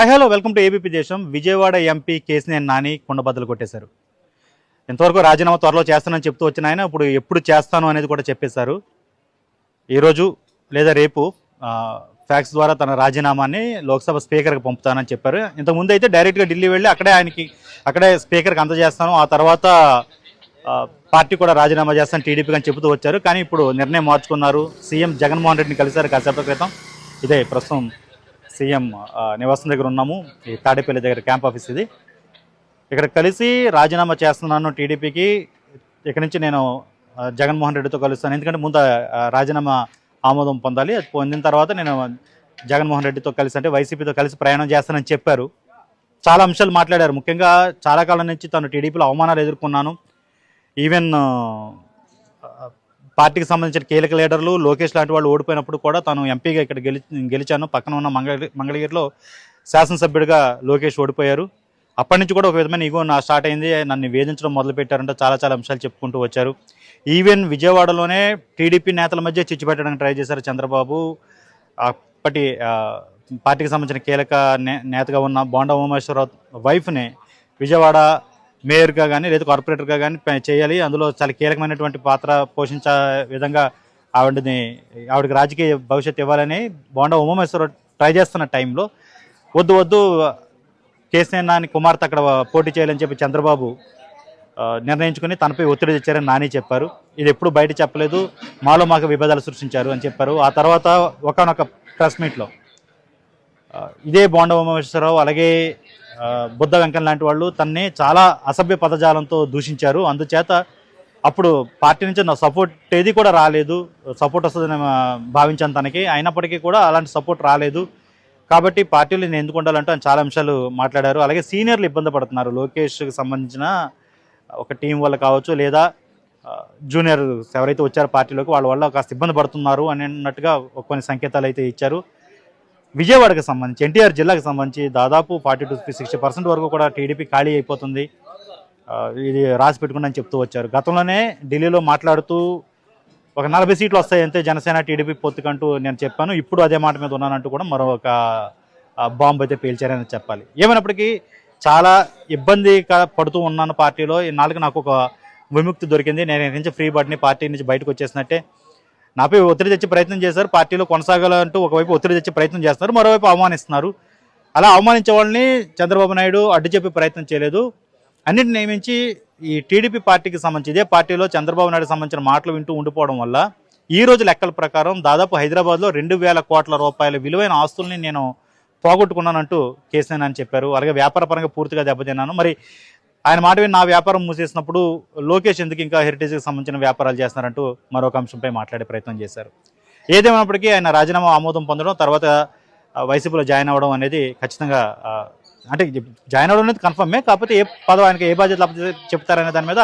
Hi hello welcome to ABP Desam Vijayawada MP Kesineni Nani కుండబద్దలు కొట్టేశారు ఇంతవరకు రాజీనామా త్వరలో చేస్తానని చెప్తూ వచ్చిన ఆయన ఇప్పుడు ఎప్పుడు చేస్తాను అనేది కూడా చెప్పేశారు. ఈరోజు లేదా రేపు ఫ్యాక్స్ ద్వారా తన రాజీనామాని లోక్సభ స్పీకర్కి పంపుతానని చెప్పారు. ఇంతకుముందు అయితే డైరెక్ట్గా ఢిల్లీ వెళ్ళి అక్కడే ఆయనకి అక్కడే స్పీకర్కి అందజేస్తాను. ఆ తర్వాత పార్టీ కూడా రాజీనామా చేస్తాను టీడీపీ అని చెబుతూ వచ్చారు. కానీ ఇప్పుడు నిర్ణయం మార్చుకున్నారు. సీఎం జగన్మోహన్ రెడ్డిని కలిశారు కాసేపటి క్రితం. ఇదే ప్రస్తుతం సీఎం నివాసం దగ్గర ఉన్నాము. ఈ తాడేపల్లి దగ్గర క్యాంప్ ఆఫీస్ ఇది. ఇక్కడ కలిసి రాజీనామా చేస్తున్నాను టీడీపీకి. ఇక్కడ నుంచి నేను జగన్మోహన్ రెడ్డితో కలుస్తాను. ఎందుకంటే ముందు రాజీనామా ఆమోదం పొందాలి. అది పొందిన తర్వాత నేను జగన్మోహన్ రెడ్డితో కలిసి అంటే వైసీపీతో కలిసి ప్రయాణం చేస్తానని చెప్పారు. చాలా అంశాలు మాట్లాడారు. ముఖ్యంగా చాలా కాలం నుంచి తను టీడీపీలో అవమానాలు ఎదుర్కొన్నాను. ఈవెన్ పార్టీకి సంబంధించిన కీలక లీడర్లు లోకేష్ లాంటి వాళ్ళు ఓడిపోయినప్పుడు కూడా తాను ఎంపీగా ఇక్కడ గెలి గెలిచాను. పక్కన ఉన్న మంగళ మంగళగిరిలో శాసనసభ్యుడిగా లోకేష్ ఓడిపోయారు. అప్పటి నుంచి కూడా ఒక విధమైన ఈగో నా స్టార్ట్ అయింది. నన్ను వేధించడం మొదలుపెట్టారంటే చాలా చాలా అంశాలు చెప్పుకుంటూ వచ్చారు. ఈవెన్ విజయవాడలోనే టీడీపీ నేతల మధ్య చిచ్చు పెట్టడానికి ట్రై చేశారు చంద్రబాబు. అప్పటి పార్టీకి సంబంధించిన కీలక నేతగా ఉన్న బోండా ఉమేశ్వరరావు వైఫ్ని విజయవాడ మేయర్గా కానీ లేదా కార్పొరేటర్గా కానీ చేయాలి. అందులో చాలా కీలకమైనటువంటి పాత్ర పోషించే విధంగా ఆవిడని ఆవిడకి రాజకీయ భవిష్యత్తు ఇవ్వాలని బోండా ఉమామేశ్వరరావు ట్రై చేస్తున్న టైంలో వద్దు వద్దు కేసీఆర్ నాని కుమార్తె అక్కడ పోటీ చేయాలని చెప్పి చంద్రబాబు నిర్ణయించుకుని తనపై ఒత్తిడి తెచ్చారని నాని చెప్పారు. ఇది ఎప్పుడు బయట చెప్పలేదు. మాలో మాకు విభేదాలు సృష్టించారు అని చెప్పారు. ఆ తర్వాత ఒకనొక ప్రెస్ మీట్లో ఇదే బోండ ఉమామేశ్వరరావు అలాగే బుద్ధ వెంకన్ లాంటి వాళ్ళు తన్ని చాలా అసభ్య పదజాలంతో దూషించారు. అందుచేత అప్పుడు పార్టీ నుంచి నా సపోర్ట్ ఏది కూడా రాలేదు. సపోర్ట్ వస్తుందని భావించాను తనకి. అయినప్పటికీ కూడా అలాంటి సపోర్ట్ రాలేదు. కాబట్టి పార్టీలు నేను ఎందుకు ఉండాలంటూ ఆయన చాలా అంశాలు మాట్లాడారు. అలాగే సీనియర్లు ఇబ్బంది పడుతున్నారు. లోకేష్కి సంబంధించిన ఒక టీం వల్ల కావచ్చు లేదా జూనియర్ ఎవరైతే వచ్చారో పార్టీలోకి వాళ్ళ వల్ల కాస్త ఇబ్బంది పడుతున్నారు అని అన్నట్టుగా కొన్ని సంకేతాలు అయితే ఇచ్చారు. విజయవాడకి సంబంధించి ఎన్టీఆర్ జిల్లాకు సంబంధించి దాదాపు ఫార్టీ టు సిక్స్టీ పర్సెంట్ వరకు కూడా టీడీపీ ఖాళీ అయిపోతుంది. ఇది రాసి పెట్టుకుని చెప్తూ వచ్చారు. గతంలోనే ఢిల్లీలో మాట్లాడుతూ ఒక నలభై సీట్లు వస్తాయి అంతే జనసేన టీడీపీ పొత్తుకంటూ నేను చెప్పాను. ఇప్పుడు అదే మాట మీద ఉన్నానంటూ కూడా మరొక బాంబు అయితే పేల్చారని చెప్పాలి. ఏమైనప్పటికీ చాలా ఇబ్బంది పడుతూ ఉన్నాను పార్టీలో. ఈ నాలుగు నాకు ఒక విముక్తి దొరికింది. నేను నుంచి ఫ్రీ బడ్ని పార్టీ నుంచి బయటకు వచ్చేసినట్టే నాపై ఒత్తిడి తెచ్చే ప్రయత్నం చేశారు. పార్టీలో కొనసాగాలంటూ ఒకవైపు ఒత్తిడి తెచ్చే ప్రయత్నం చేస్తున్నారు. మరోవైపు అవమానిస్తున్నారు. అలా అవమానించే వాళ్ళని చంద్రబాబు నాయుడు అడ్డు చెప్పే ప్రయత్నం చేయలేదు. అన్నింటిని నియమించి ఈ టీడీపీ పార్టీకి సంబంధించి ఇదే పార్టీలో చంద్రబాబు నాయుడు సంబంధించిన మాటలు వింటూ ఉండిపోవడం వల్ల ఈ రోజు లెక్కల ప్రకారం దాదాపు హైదరాబాద్లో రెండు వేల కోట్ల రూపాయల విలువైన ఆస్తుల్ని నేను పోగొట్టుకున్నానంటూ కేసీఆర్ అని చెప్పారు. అలాగే వ్యాపార పరంగా పూర్తిగా దెబ్బతిన్నాను. మరి ఆయన మాట విని నా వ్యాపారం మూసేసినప్పుడు లోకేష్ ఎందుకు ఇంకా హెరిటేజ్కి సంబంధించిన వ్యాపారాలు చేస్తున్నారంటూ మరొక అంశంపై మాట్లాడే ప్రయత్నం చేశారు. ఏదేమైనప్పటికీ ఆయన రాజీనామా ఆమోదం పొందడం తర్వాత వైసీపీలో జాయిన్ అవ్వడం అనేది ఖచ్చితంగా అంటే జాయిన్ అవ్వడం అనేది కన్ఫర్మే కాకపోతే ఏ పదవి ఆయనకి ఏ బాధ్యత చెప్తారనే దాని మీద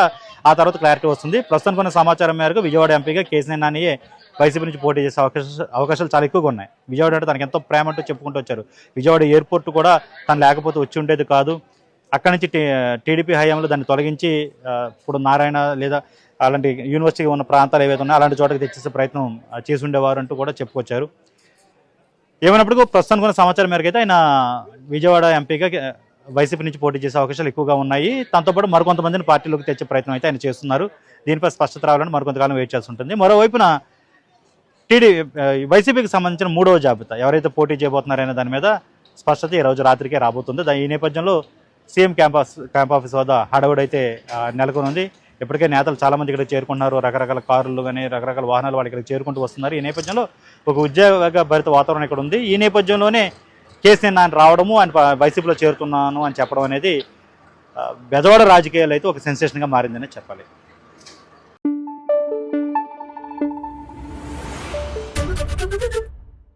ఆ తర్వాత క్లారిటీ వస్తుంది. ప్రస్తుతం కొన్ని సమాచారం మేరకు విజయవాడ ఎంపీగా కేసీఆర్ నానియే వైసీపీ నుంచి పోటీ చేసే అవకాశాలు అవకాశాలు చాలా ఎక్కువగా ఉన్నాయి. విజయవాడ అంటే తనకి ఎంతో ప్రేమ అంటూ చెప్పుకుంటూ వచ్చారు. విజయవాడ ఎయిర్పోర్ట్ కూడా తను లేకపోతే వచ్చి ఉండేది కాదు. అక్కడి నుంచి టీ- టీడీపీ హయాంలో దాన్ని తొలగించి ఇప్పుడు నారాయణ లేదా అలాంటి యూనివర్సిటీ ఉన్న ప్రాంతాలు ఏవైతే ఉన్నాయో అలాంటి చోటకి తెచ్చేసే ప్రయత్నం చేసి ఉండేవారు అంటూ కూడా చెప్పుకొచ్చారు. ఏమైనప్పటికీ ప్రస్తుతానికి ఉన్న సమాచారం మేరకు అయితే ఆయన విజయవాడ ఎంపీగా వైసీపీ నుంచి పోటీ చేసే అవకాశాలు ఎక్కువగా ఉన్నాయి. దాంతోపాటు మరికొంతమందిని పార్టీలోకి తెచ్చే ప్రయత్నం అయితే ఆయన చేస్తున్నారు. దీనిపై స్పష్టత రావాలని మరికొంతకాలం వెయిట్ చేసి ఉంటుంది. మరోవైపున టీడీ వైసీపీకి సంబంధించిన మూడవ జాబితా ఎవరైతే పోటీ చేయబోతున్నారనే దాని మీద స్పష్టత ఈ రోజు రాత్రికే రాబోతుంది. ఈ నేపథ్యంలో సీఎం క్యాంపస్ క్యాంప్ ఆఫీస్ వద్ద హడవుడైతే ఆ, నెలకొని ఉంది ఇప్పటికే నేతలు చాలామంది ఇక్కడ చేరుకున్నారు రకరకాల కార్లు కానీ రకరకాల వాహనాలు వాళ్ళు ఇక్కడ చేరుకుంటూ వస్తున్నారు. ఈ నేపథ్యంలో ఒక ఉద్యోగ భరిత వాతావరణం ఇక్కడ ఉంది. ఈ నేపథ్యంలోనే కేసీఆర్ ఆయన రావడము ఆయన వైసీపీలో చేరుతున్నాను అని చెప్పడం అనేది బెదవాడ రాజకీయాలు అయితే ఒక సెన్సేషన్గా మారిందని చెప్పాలి.